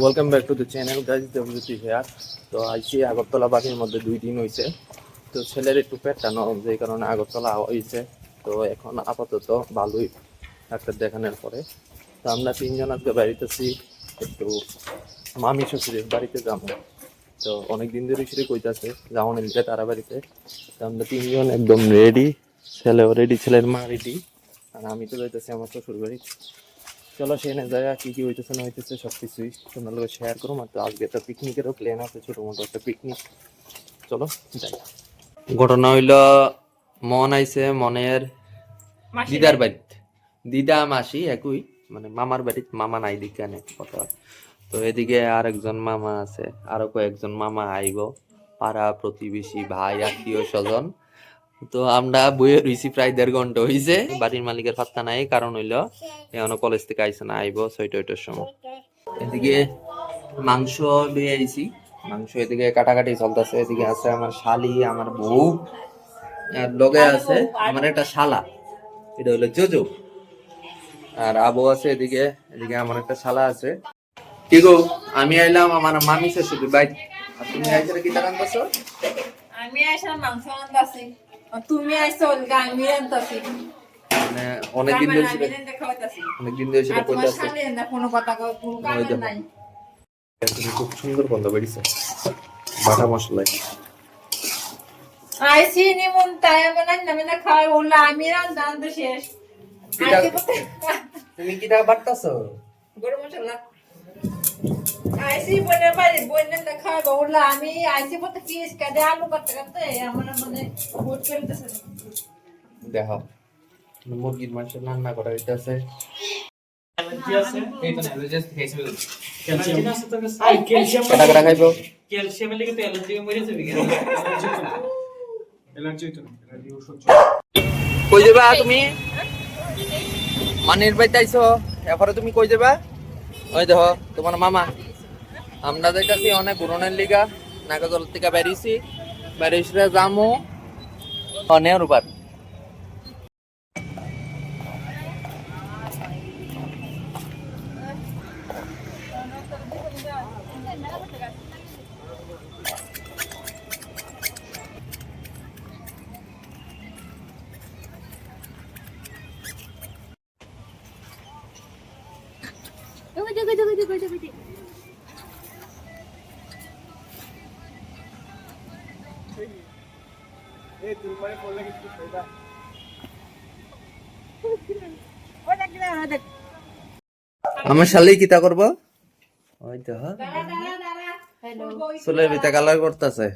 Welcome back to the channel guys Debjyoti here তো আইসি আগরতলা বাড়ির মধ্যে দুই দিন হয়েছে তো ছেলের একটু পেটটা নরম যে কারণে আগরতলা হয়েছে তো এখন আপাতত ভালোই ডাক্তার দেখানোর পরে। তো আমরা তিনজন আজকে বাড়িতেছি একটু মামি শ্বশুরের বাড়িতে যাব। তো অনেক দিন ধরে শুরু কইতাছে যাওয়া নিলে তারা বাড়িতে। তো আমরা তিনজন একদম রেডি ছেলেও রেডি ছেলের মা রেডি আর আমি তো যাইতেছি আমার শ্বশুর বাড়ি চলো সেখানে জায়গা কি কি হইতেছে না হইতেছে সব কিছুই তোমার লোক শেয়ার করো আর তো আজকে একটা পিকনিকেরও প্ল্যান আছে ছোট মোটো একটা পিকনিক চলো যাই। ঘটনা হইল মন আইছে মনের দিদার বাড়িতে দিদা মাসি একই মানে মামার বাড়িতে মামা নাই দিকানে কথা। তো এদিকে আর একজন মামা আছে আরও কয়েকজন মামা আইব পাড়া প্রতিবেশী ভাই আত্মীয় স্বজন তো আমরা বইয়ে রইছি প্রায় দেড় ঘণ্টা হইছে, বাড়ির মালিকের পাত্তা নাই, কারণ হইল এখনও কলেজ থেকে আইসে না, আইব ছয়টা ওইটার সময়। এদিকে মাংস লুয়ে আইছি, মাংস এদিকে কাটাকাটি চলতেছে, এদিকে আছে আমার শালি, আমার বউ, আর লগে আছে আমার একটা শালা, এটা হলো জোজো। আর আবু আছে এদিকে এদিকে আমার একটা শালা আছে। কি গো, আমি আইলাম আমার মামি শ্বশুর বাইক আর তুমি আইসে কি দাঁড়ান আমি আইসাম মাংস আনতাছি। আর তুমি আইছো ওলগা আমি আনতাছি। মানে ধরে আমি সেটা- রেন্দে খাওয়াইতাছি অনেকদিন ধরে সেটা কইতাছে শালে না কোনো কথা কোনো কাজ নাই। খুব সুন্দর গন্ধ বেরিয়েছে। বাটা মশলায় আইসি নিমন তাই না ওলা আমি রান্না আনতে শেষ। কিটা- আইসি বলতে তুমি কি টাকা বাটতাছো? গরম মশলা। আইসি বনে বাড়ি বনে না খাওয়াবো ওলা আমি আইসি বলতে কি আলু আমার মানে ভোট করতেছে দেখো মুরগির মাংস রান্না করা হইতাছে। কটা কটা খাইবো কই যাবা তুমি? মানির বাড়িতে আইছো? এরপরে তুমি কই যাবা? ওই দেখো তোমার মামা। আমরা যাইতাছি অনেক পুরনের লিগা নাগাজল থেকে বেরিয়েছি। বেরিয়েছি যামু অনেক আমার শালি কিতা করব? ওই তো হ্যাঁ। চুলের ভিতরে কালার করতেছে।